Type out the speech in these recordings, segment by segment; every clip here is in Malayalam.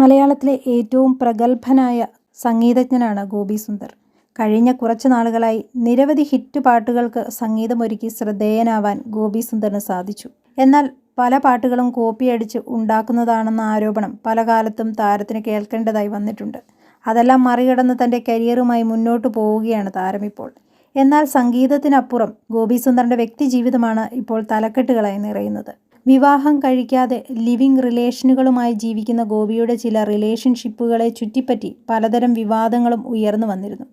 മലയാളത്തിലെ ഏറ്റവും പ്രഗത്ഭനായ സംഗീതജ്ഞനാണ് ഗോപി സുന്ദർ. കഴിഞ്ഞ കുറച്ച് നാളുകളായി നിരവധി ഹിറ്റ് പാട്ടുകൾക്ക് സംഗീതമൊരുക്കി ശ്രദ്ധേയനാവാൻ ഗോപി സുന്ദറിന് സാധിച്ചു. എന്നാൽ പല പാട്ടുകളും കോപ്പിയടിച്ച് ഉണ്ടാക്കുന്നതാണെന്ന ആരോപണം പല കാലത്തും താരത്തിന് കേൾക്കേണ്ടതായി വന്നിട്ടുണ്ട്. അതെല്ലാം മറികടന്ന് തന്റെ കരിയറുമായി മുന്നോട്ട് പോവുകയാണ് താരം ഇപ്പോൾ എന്നാൽ സംഗീതത്തിനപ്പുറം ഗോപി സുന്ദറിന്റെ വ്യക്തി ജീവിതമാണ് ഇപ്പോൾ തലക്കെട്ടുകളായി നിറയുന്നത്. വിവാഹം കഴിക്കാതെ ലിവിംഗ് റിലേഷനുകളുമായി ജീവിക്കുന്ന ഗോപിയുടെ ചില റിലേഷൻഷിപ്പുകളെ ചുറ്റിപ്പറ്റി പലതരം വിവാദങ്ങളും ഉയർന്നു വന്നിരുന്നു.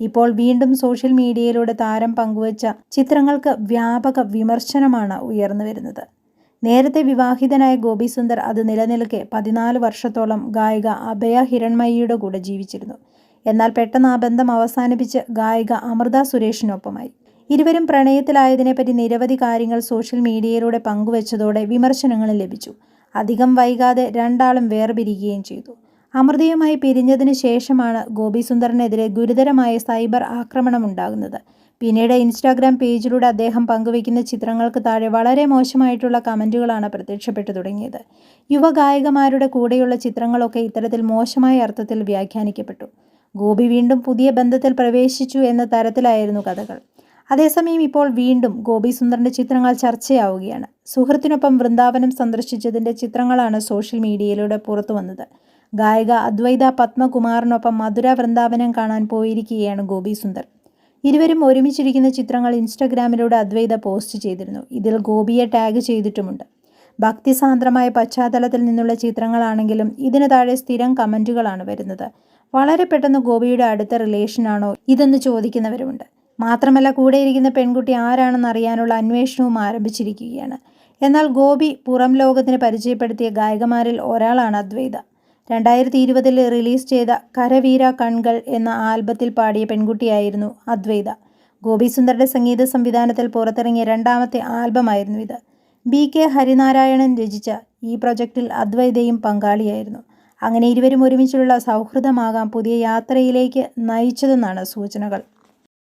ഇപ്പോൾ വീണ്ടും സോഷ്യൽ മീഡിയയിലൂടെ താരം പങ്കുവച്ച ചിത്രങ്ങൾക്ക് വ്യാപക വിമർശനമാണ് ഉയർന്നു വരുന്നത് നേരത്തെ വിവാഹിതനായ ഗോപി സുന്ദർ അത് നിലനിൽക്കെ പതിനാല് വർഷത്തോളം ഗായിക അഭയ ഹിരൺമയിയുടെ കൂടെ ജീവിച്ചിരുന്നു. എന്നാൽ പെട്ടെന്ന് ആ ബന്ധം അവസാനിപ്പിച്ച് ഗായിക അമൃത സുരേഷിനൊപ്പമായി. ഇരുവരും പ്രണയത്തിലായതിനെപ്പറ്റി നിരവധി കാര്യങ്ങൾ സോഷ്യൽ മീഡിയയിലൂടെ പങ്കുവച്ചതോടെ വിമർശനങ്ങൾ ലഭിച്ചു. അധികം വൈകാതെ രണ്ടാളും വേർപിരിയുകയും ചെയ്തു. അമൃതയുമായി പിരിഞ്ഞതിന് ശേഷമാണ് ഗോപി സുന്ദറിനെതിരെ ഗുരുതരമായ സൈബർ ആക്രമണം ഉണ്ടാകുന്നത് പിന്നീട് ഇൻസ്റ്റാഗ്രാം പേജിലൂടെ അദ്ദേഹം പങ്കുവയ്ക്കുന്ന ചിത്രങ്ങൾക്ക് താഴെ വളരെ മോശമായിട്ടുള്ള കമന്റുകളാണ് പ്രത്യക്ഷപ്പെട്ടു തുടങ്ങിയത്. യുവഗായകമാരുടെ കൂടെയുള്ള ചിത്രങ്ങളൊക്കെ ഇത്തരത്തിൽ മോശമായ അർത്ഥത്തിൽ വ്യാഖ്യാനിക്കപ്പെട്ടു. ഗോപി വീണ്ടും പുതിയ ബന്ധത്തിൽ പ്രവേശിച്ചു എന്ന തരത്തിലായിരുന്നു കഥകൾ. അതേസമയം ഇപ്പോൾ വീണ്ടും ഗോപി സുന്ദറിന്റെ ചിത്രങ്ങൾ ചർച്ചയാവുകയാണ്. സുഹൃത്തിനൊപ്പം വൃന്ദാവനം സന്ദർശിച്ചതിന്റെ ചിത്രങ്ങളാണ് സോഷ്യൽ മീഡിയയിലൂടെ പുറത്തു വന്നത് ഗായിക അദ്വൈത പത്മകുമാറിനൊപ്പം മധുര വൃന്ദാവനം കാണാൻ പോയിരിക്കുകയാണ് ഗോപി സുന്ദർ. ഇരുവരും ഒരുമിച്ചിരിക്കുന്ന ചിത്രങ്ങൾ ഇൻസ്റ്റഗ്രാമിലൂടെ അദ്വൈത പോസ്റ്റ് ചെയ്തിരുന്നു. ഇതിൽ ഗോപിയെ ടാഗ് ചെയ്തിട്ടുമുണ്ട്. ഭക്തിസാന്ദ്രമായ പശ്ചാത്തലത്തിൽ നിന്നുള്ള ചിത്രങ്ങളാണെങ്കിലും ഇതിന് താഴെ സ്ഥിരം കമന്റുകളാണ് വരുന്നത്. വളരെ പെട്ടെന്ന് ഗോപിയുടെ അടുത്ത റിലേഷനാണോ ഇതെന്ന് ചോദിക്കുന്നവരുമുണ്ട്. മാത്രമല്ല കൂടെയിരിക്കുന്ന പെൺകുട്ടി ആരാണെന്ന് അറിയാനുള്ള അന്വേഷണവും ആരംഭിച്ചിരിക്കുകയാണ്. എന്നാൽ ഗോപി പുറം ലോകത്തിന് പരിചയപ്പെടുത്തിയ ഗായകമാരിൽ ഒരാളാണ് അദ്വൈത. രണ്ടായിരത്തി ഇരുപതിൽ റിലീസ് ചെയ്ത കരവീര കൺകൾ എന്ന ആൽബത്തിൽ പാടിയ പെൺകുട്ടിയായിരുന്നു അദ്വൈത. ഗോപി സുന്ദറിന്റെ സംഗീത സംവിധാനത്തിൽ പുറത്തിറങ്ങിയ രണ്ടാമത്തെ ആൽബമായിരുന്നു ഇത്. ബി. കെ. ഹരിനാരായണൻ രചിച്ച ഈ പ്രൊജക്ടിൽ അദ്വൈതയും പങ്കാളിയായിരുന്നു. അങ്ങനെ ഇരുവരും ഒരുമിച്ചുള്ള സൗഹൃദമാകാം പുതിയ യാത്രയിലേക്ക് നയിച്ചതെന്നാണ് സൂചനകൾ.